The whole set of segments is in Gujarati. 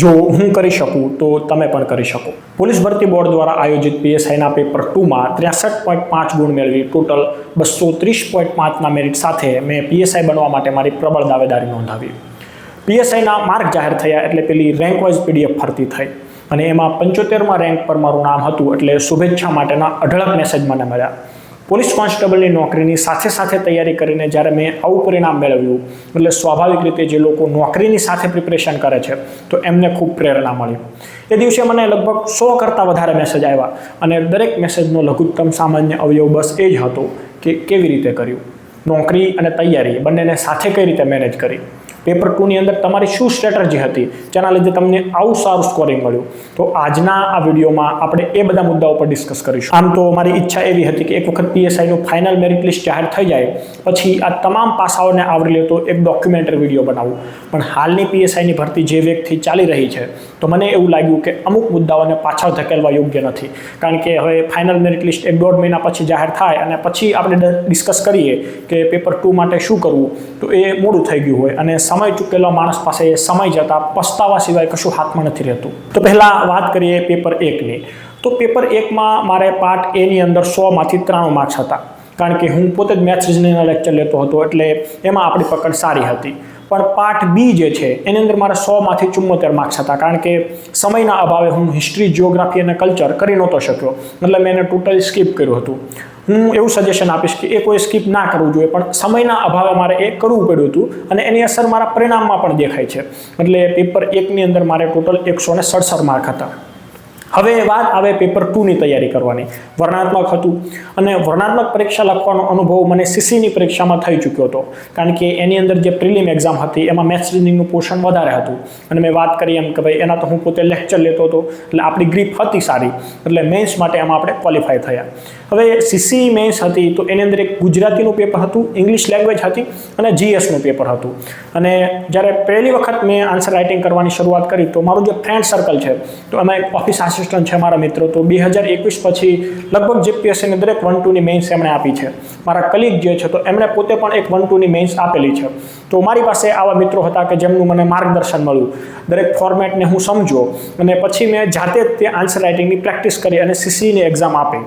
જો હું કરી શકું, તો તમે પણ કરી શકો. પોલીસ ભરતી બોર્ડ દ્વારા આયોજિત પીએસઆઈના પેપર ટુમાં ત્રેસઠ પોઈન્ટ પાંચ ગુણ મેળવી ટોટલ બસો ત્રીસ પોઈન્ટ પાંચના મેરિટ સાથે મેં પીએસઆઈ બનવા માટે મારી પ્રબળ દાવેદારી નોંધાવી. પીએસઆઈના માર્ક જાહેર થયા એટલે પેલી રેન્ક વાઇઝ પીડીએફ ભરતી થઈ. અને એમાં પંચોતેરમાં રેન્ક પર મારું નામ હતું એટલે શુભેચ્છા માટેના અઢળક મેસેજ મને મળ્યા. પોલીસ કોન્સ્ટેબલની નોકરીની સાથે સાથે તૈયારી કરીને જ્યારે મેં આવું પરિણામ મેળવ્યું, એટલે સ્વાભાવિક રીતે જે લોકો નોકરીની સાથે પ્રિપરેશન કરે છે, તો એમને ખૂબ પ્રેરણા મળી. એ દિવસે મને લગભગ સો કરતાં વધારે મેસેજ આવ્યા અને દરેક મેસેજનો લઘુત્તમ સામાન્ય અવયવ બસ એ જ હતો કે કેવી રીતે કર્યું? નોકરી અને તૈયારી બંનેને સાથે કઈ રીતે મેનેજ કરી? પેપર ટુની અંદર તમારી શું સ્ટ્રેટર્જી હતી, જેના લીધે તમને આવું સારું સ્કોરિંગ મળ્યું. તો આજના આ વિડીયોમાં આપણે એ બધા મુદ્દાઓ પર ડિસ્કસ કરીશું. આમ તો મારી ઈચ્છા એવી હતી કે એક વખત પીએસઆઈનું ફાઇનલ મેરિટ લિસ્ટ જાહેર થઈ જાય, પછી આ તમામ પાસાઓને આવરી લેતો એક ડોક્યુમેન્ટરી વીડિયો બનાવું. પણ હાલની પીએસઆઈની ભરતી જે વેગથી ચાલી રહી છે, તો મને એવું લાગ્યું કે અમુક મુદ્દાઓને પાછળ ધકેલવા યોગ્ય નથી. કારણ કે હવે ફાઇનલ મેરિટ લિસ્ટ એક દોઢ મહિના પછી જાહેર થાય અને પછી આપણે ડિસ્કસ કરીએ કે પેપર ટુ માટે શું કરવું. તો એ મોડું થઈ ગયું હોય અને સમય ચૂકેલો માણસ પાસે સમય જતાં પસ્તાવા સિવાય કશું હાથમાં નથી રહેતું. તો પહેલાં વાત કરીએ પેપર એકની. તો પેપર એકમાં મારે પાર્ટ એની અંદર સોમાંથી ત્રાણું માર્ક્સ હતા. કારણ કે હું પોતે જ મેથ્સ રિઝનિંગના લેક્ચર લેતો હતો એટલે એમાં આપણી પકડ સારી હતી. પણ પાર્ટ બી જે છે, એની અંદર મારા સોમાંથી ચુમ્મોતેર માર્ક્સ હતા. કારણ કે સમયના અભાવે હું હિસ્ટ્રી જિયોગ્રાફી અને કલ્ચર કરી નહોતો શક્યો. મતલબ મેં એને ટોટલ સ્કીપ કર્યું હતું. હું એવું સજેશન આપીશ કે એ કોઈ સ્કીપ ના કરવું જોઈએ, પણ સમયના અભાવે મારે એ કરવું પડ્યું હતું અને એની અસર મારા પરિણામમાં પણ દેખાય છે. એટલે પેપર એકની અંદર મારે ટોટલ એકસો સડસઠ માર્ક હતા. હવે વાત આવે પેપર ટુની તૈયારી કરવાની. વર્ણાત્મક હતું. અને વર્ણાત્મક પરીક્ષા લખવાનો અનુભવ મને સીસીની પરીક્ષામાં થઈ ચૂક્યો હતો. કારણ કે એની અંદર જે પ્રિલિમ એક્ઝામ હતી, એમાં મેથ્સ રીડિંગનું પોર્શન વધારે હતું. અને મેં વાત કરી એમ કે ભાઈ, એના તો હું પોતે લેક્ચર લેતો હતો. એટલે આપણી ગ્રીપ હતી સારી. એટલે મેન્સ માટે એમાં આપણે ક્વોલિફાય થયા. હવે સીસી મેન્સ હતી તો એની અંદર એક ગુજરાતીનું પેપર હતું ઇંગ્લિશ લેંગ્વેજ હતી અને જીએસનું પેપર હતું. અને જ્યારે પહેલી વખત મેં આન્સર રાઇટિંગ કરવાની શરૂઆત કરી, તો મારું જે ફ્રેન્ડ સર્કલ છે, તો અમે ઓફિસ આસિસ્ટન્ટ છે મારા મિત્રો. તો બે હજાર એકવીસ પછી લગભગ જીપીએસસીની દરેક વન ટુની મેન્સ એમણે આપી છે. મારા કલીગ જે છે, તો એમણે પોતે પણ એક વન ટુની મેન્સ આપેલી છે. તો મારી પાસે આવા મિત્રો હતા કે જેમનું મને માર્ગદર્શન મળ્યું. દરેક ફોર્મેટને હું સમજો અને પછી મેં જાતે જ તે આન્સર રાઇટિંગની પ્રેક્ટિસ કરી અને સીસીની એક્ઝામ આપી.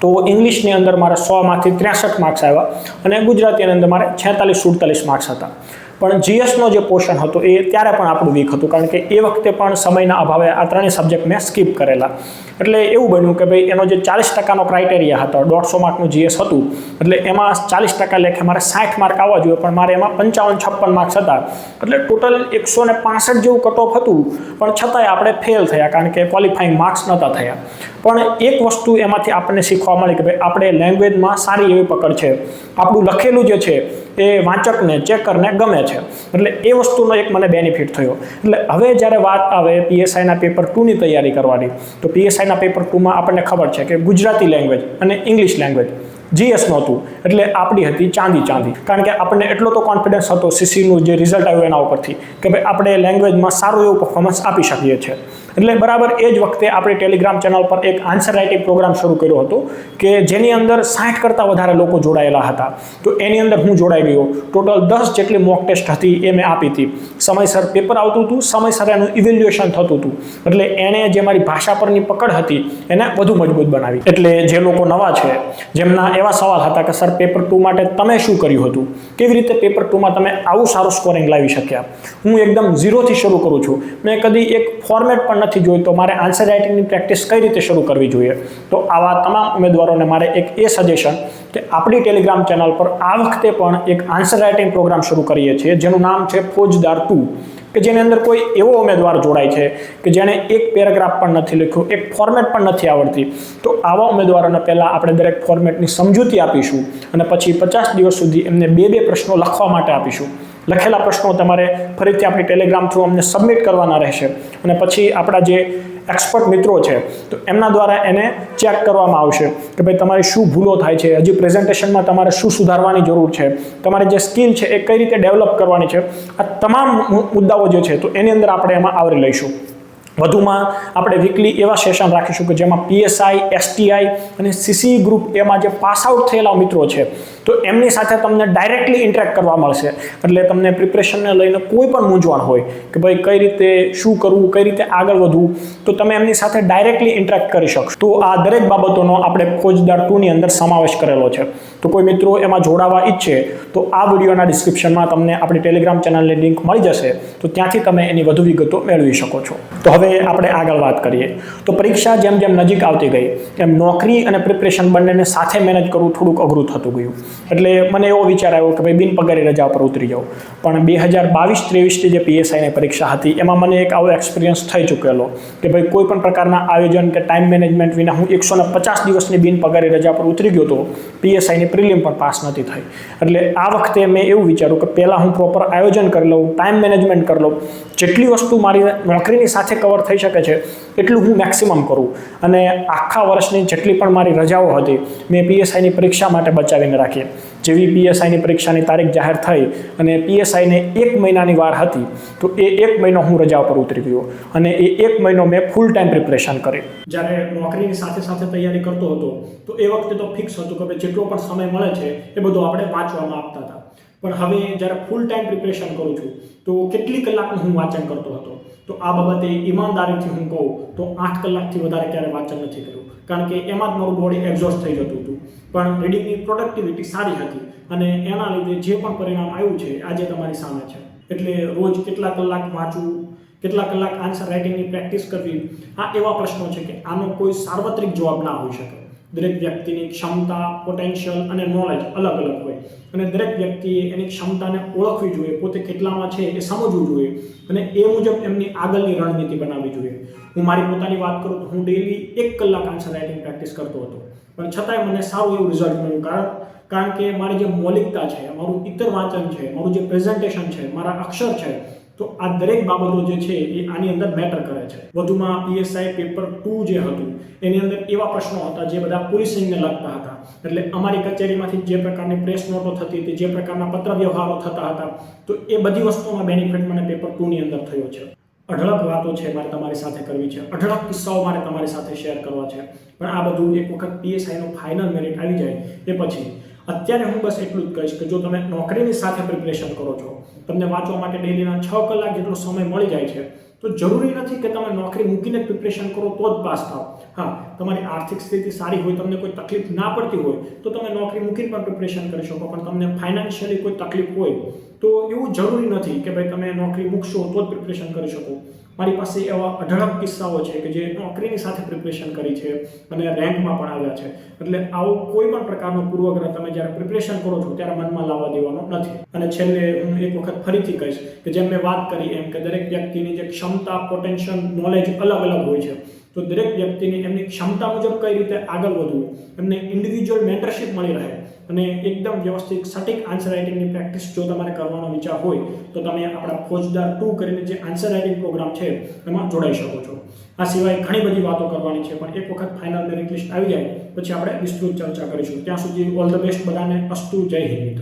તો ઇંગ્લિશની અંદર મારા સોમાંથી ત્રેસઠ માર્ક્સ આવ્યા અને ગુજરાતીની અંદર મારે છેતાલીસ, સુડતાલીસ માર્ક્સ હતા. પણ જીએસનો જે પોર્શન હતો એ ત્યારે પણ આપણું વીક હતું. કારણ કે એ વખતે પણ સમયના અભાવે આ ત્રણેય સબ્જેક્ટ મેં સ્કીપ કરેલા. એટલે એવું બન્યું કે ભાઈ એનો જે ચાલીસ ટકાનો ક્રાઇટેરિયા હતો, દોઢસો માર્કનું જીએસ હતું, એટલે એમાં ચાલીસ ટકા લેખે મારે સાઠ માર્ક આવવા જોઈએ, પણ મારે એમાં પંચાવન, છપ્પન માર્ક્સ હતા. એટલે ટોટલ એકસો ને પાસઠ જેવું કટ ઓફ હતું, પણ છતાંય આપણે ફેલ થયા, કારણ કે ક્વોલિફાઈંગ માર્ક્સ નહોતા થયા. પણ એક વસ્તુ એમાંથી આપણને શીખવા મળી કે ભાઈ આપણે લેંગ્વેજમાં સારી એવી પકડ છે. આપણું લખેલું જે છે એ વાંચકને, ચેકરને ગમે છે. એટલે એ વસ્તુનો એક મને બેનિફિટ થયો. એટલે હવે જ્યારે વાત આવે પીએસઆઈના પેપર ટુની તૈયારી કરવાની, તો પીએસઆઈના પેપર ટુમાં આપણને ખબર છે કે ગુજરાતી લેંગ્વેજ અને ઇંગ્લિશ લેંગ્વેજ જીએસ નહોતું. એટલે આપણી હતી ચાંદી ચાંદી. કારણ કે આપણને એટલો તો કોન્ફિડન્સ હતો સીસીનું જે રિઝલ્ટ આવ્યું એના ઉપરથી કે ભાઈ આપણે લેંગ્વેજમાં સારું એવું પરફોર્મન્સ આપી શકીએ છીએ. એટલે બરાબર એ જ વખતે આપણે ટેલિગ્રામ ચેનલ પર એક આન્સર રાઇટિંગ પ્રોગ્રામ શરૂ કર્યો હતો કે જેની અંદર સાઠ કરતાં વધારે લોકો જોડાયેલા હતા. તો એની અંદર હું જોડાઈ ગયો. ટોટલ દસ જેટલી મોક ટેસ્ટ હતી એ મેં આપી હતી. સમયસર પેપર આવતું હતું, સમયસર એનું ઇવેલ્યુએશન થતું હતું. એટલે એણે જે મારી ભાષા પરની પકડ હતી એને વધુ મજબૂત બનાવી. એટલે જે લોકો નવા છે, જેમના એવા સવાલ હતા કે, સર, પેપર ટુ માટે તમે શું કર્યું હતું? કેવી રીતે પેપર ટુમાં તમે આવું સારું સ્કોરિંગ લાવી શક્યા? હું એકદમ ઝીરોથી શરૂ કરું છું. મેં કદી એક ફોર્મેટ પણ નથી જોયું તો મારે આન્સર રાઇટિંગની પ્રેક્ટિસ કઈ રીતે શરૂ કરવી જોઈએ? તો આવા તમામ ઉમેદવારોને મારે એક એ સજેશન કે, આપણી ટેલિગ્રામ ચેનલ પર આ વખતે પણ એક આન્સર રાઇટિંગ પ્રોગ્રામ શરૂ કરીએ છીએ, જેનું નામ છે ફોજદાર ટુ. કે જેની અંદર કોઈ એવો ઉમેદવાર જોડાય છે કે જેણે એક પેરેગ્રાફ પણ નથી લખ્યું, એક ફોર્મેટ પણ નથી આવડતી. તો આવા ઉમેદવારોને પહેલાં આપણે દરેક ફોર્મેટની સમજૂતી આપીશું અને પછી પચાસ દિવસ સુધી એમને બે બે પ્રશ્નો લખવા માટે આપીશું. લખેલા પ્રશ્નો તમારે ફરીથી આપણી ટેલિગ્રામ થ્રુ અમને સબમિટ કરવાના રહેશે. અને પછી આપણા જે એક્સપર્ટ મિત્રો છે, તો એમના દ્વારા એને ચેક કરવામાં આવશે કે ભાઈ તમારી શું ભૂલો થાય છે, હજી પ્રેઝન્ટેશનમાં તમારે શું સુધારવાની જરૂર છે, તમારી જે સ્કિલ છે એ કઈ રીતે ડેવલપ કરવાની છે, આ તમામ મુદ્દાઓ જે છે, તો એની અંદર આપણે એમાં આવરી લઈશું. વધુમાં આપણે વીકલી એવા સેશન રાખીશું કે જેમાં પીએસઆઈ એસટીઆઈ અને સીસી ગ્રુપ એમાં જે પાસ આઉટ થયેલા મિત્રો છે તો એમની સાથે તમને ડાયરેક્ટલી ઇન્ટરેક્ટ કરવા મળશે. એટલે તમને પ્રિપરેશનને લઈને કોઈ પણ મૂંઝવણ હોય કે ભાઈ કઈ રીતે, શું કરવું, કઈ રીતે આગળ વધવું, તો તમે એમની સાથે ડાયરેક્ટલી ઇન્ટરેક્ટ કરી શકશો. તો આ દરેક બાબતોનો આપણે ફોજદાર ટુની અંદર સમાવેશ કરેલો છે. તો કોઈ મિત્રો એમાં જોડાવા ઈચ્છે, તો આ વિડીયોના ડિસ્ક્રિપ્શનમાં તમને આપણી ટેલિગ્રામ ચેનલની લિંક મળી જશે. તો ત્યાંથી તમે એની વધુ વિગતો મેળવી શકો છો. તો હવે આપણે આગળ વાત કરીએ. તો પરીક્ષા જેમ જેમ નજીક આવતી ગઈ, એમ નોકરી અને પ્રિપરેશન બંનેને સાથે મેનેજ કરવું થોડુંક અઘરું થતું ગયું. એટલે મને એવો વિચાર આવ્યો કે ભાઈ બિન પગારે રજા પર ઉતરી જાઉં. પણ બે હજાર બાવીસ ત્રેવીસની જે પીએસઆઈની પરીક્ષા હતી, એમાં મને એક આવો એક્સપિરિયન્સ થઈ ચૂકેલો કે ભાઈ કોઈ પણ પ્રકારના આયોજન કે ટાઈમ મેનેજમેન્ટ વિના હું એકસો ને પચાસ દિવસની બિનપગારી રજા પર ઉતરી ગયો હતો પીએસઆઈની પ્રિલિમ પણ પાસ નથી થઈ. એટલે આ વખતે મેં એવું વિચાર્યું કે પહેલાં હું પ્રોપર આયોજન કરી લઉં ટાઈમ મેનેજમેન્ટ કરી લઉં. જેટલી વસ્તુ મારી નોકરીની સાથે કવર થઈ શકે છે એટલું હું મેક્સિમમ કરું. અને આખા વર્ષની જેટલી પણ મારી રજાઓ હતી, મેં પીએસઆઈની પરીક્ષા માટે બચાવીને રાખી. જેવી પીએસઆઈની પરીક્ષાની તારીખ જાહેર થઈ અને પીએસઆઈને એક મહિનાની વાર હતી, તો એ એક મહિનો હું રજા પર ઉતરી ગયો. અને એ એક મહિનો મેં ફૂલ ટાઈમ પ્રિપરેશન કરી. જ્યારે નોકરીની સાથે સાથે તૈયારી કરતો હતો, તો એ વખતે તો ફિક્સ હતું કે ભાઈ જેટલો પણ સમય મળે છે, એ બધું આપણે વાંચવામાં આપતા હતા. પણ હવે જ્યારે ફૂલ ટાઈમ પ્રિપરેશન કરું છું, તો કેટલી કલાકનું હું વાંચન કરતો હતો? તો આ બાબતે ઈમાનદારીથી હું કહું, તો આઠ કલાકથી વધારે ક્યારે વાંચન નથી કર્યું. કારણ કે એમાં જ મારું બોડી એક્ઝોસ્ટ થઈ જતું હતું. પણ રીડિંગની પ્રોડક્ટિવિટી સારી હતી અને એના લીધે જે પણ પરિણામ આવ્યું છે, આજે તમારી સામે છે. એટલે રોજ કેટલા કલાક વાંચવું, કેટલા કલાક આન્સર રાઇટિંગની પ્રેક્ટિસ કરવી, આ એવા પ્રશ્નો છે કે આનો કોઈ સાર્વત્રિક જવાબ ના હોઈ શકે. દરેક વ્યક્તિની ક્ષમતા પોટેન્શિયલ અને નોલેજ અલગ અલગ હોય. અને દરેક વ્યક્તિએ એની ક્ષમતાને ઓળખવી જોઈએ, પોતે કેટલામાં છે એ સમજવું જોઈએ. અને એ મુજબ એમની આગળની રણનીતિ બનાવવી જોઈએ. હું મારી પોતાની વાત કરું તો હું ડેલી એક કલાક આન્સર રાઇટિંગ પ્રેક્ટિસ કરતો હતો. પણ છતાંય મને સારું એવું રિઝલ્ટ મળ્યું. કારણ કારણ કે મારી જે મૌલિકતા છે, મારું ઇતર વાંચન છે, મારું જે પ્રેઝન્ટેશન છે, મારા અક્ષર છે તો આ દરેક બાબતો જે છે એ આની અંદર મેટર કરે છે. વધુમાં પીએસઆઈ પેપર ટુ જે હતું, એની અંદર એવા પ્રશ્નો હતા જે બધા પોલીસિંગને લગતા હતા. એટલે અમારી કચેરીમાંથી જે પ્રકારની પ્રેસ નોટો થતી હતી, જે પ્રકારના પત્ર વ્યવહારો થતા હતા, તો એ બધી વસ્તુઓમાં બેનિફિટ મને પેપર ટુની અંદર થયો છે. અઢળક વાતો છે મારે તમારી સાથે કરવી છે. અઢળક કિસ્સાઓ મારે તમારી સાથે શેર કરવા છે. પણ આ બધું એક વખત પીએસઆઈનું ફાઇનલ મેરિટ આવી જાય એ પછી અત્યારે હું બસ એટલું જ કહીશ કે જો તમે નોકરીની સાથે પ્રિપરેશન કરો છો, તમને વાંચવા માટે ડેલીના છ કલાક જેટલો સમય મળી જાય છે, તો જરૂરી નથી કે તમે નોકરી મૂકીને પ્રિપરેશન કરો તો જ પાસ થાવ હા, તમારી આર્થિક સ્થિતિ સારી હોય, તમને કોઈ તકલીફ ના પડતી હોય, તો તમે નોકરી મૂકીને પણ પ્રિપરેશન કરી શકો, પણ તમને ફાઇનાન્શિયલી કોઈ તકલીફ હોય, તો એવું જરૂરી નથી કે ભાઈ તમે નોકરી મૂકશો તો જ પ્રિપરેશન કરી શકો. મારી પાસે એવા અઢળક કિસ્સાઓ છે કે જે નોકરીની સાથે પ્રિપરેશન કરી છે અને રેન્કમાં પણ આવ્યા છે. એટલે આવો કોઈ પણ પ્રકારનો પૂર્વગ્રહ તમે જ્યારે પ્રિપરેશન કરો છો ત્યારે મનમાં લાવવા દેવાનો નથી. અને છેલ્લે હું એક વખત ફરીથી કહીશ કે જેમ મેં વાત કરી એમ કે દરેક વ્યક્તિની જે ક્ષમતા પોટેન્શિયલ નોલેજ અલગ અલગ હોય છે. તો દરેક વ્યક્તિની એમની ક્ષમતા મુજબ કઈ રીતે આગળ વધવું? એમને ઇન્ડિવિજ્યુઅલ મેન્ટરશિપ મળી રહે. અને એકદમ વ્યવસ્થિત સટીક આન્સર રાઇટિંગની પ્રેક્ટિસ જો તમારે કરવાનો વિચાર હોય, તો તમે આપણા ફોજદાર ટુ કરીને જે આન્સર રાઇટિંગ પ્રોગ્રામ છે, એમાં જોડાઈ શકો છો. આ સિવાય ઘણી બધી વાતો કરવાની છે, પણ એક વખત ફાઇનલ મેરિટ લિસ્ટ આવી જાય, પછી આપણે વિસ્તૃત ચર્ચા કરીશું. ત્યાં સુધી ઓલ ધ બેસ્ટ બધાને અસ્તુ, જય હિન્દ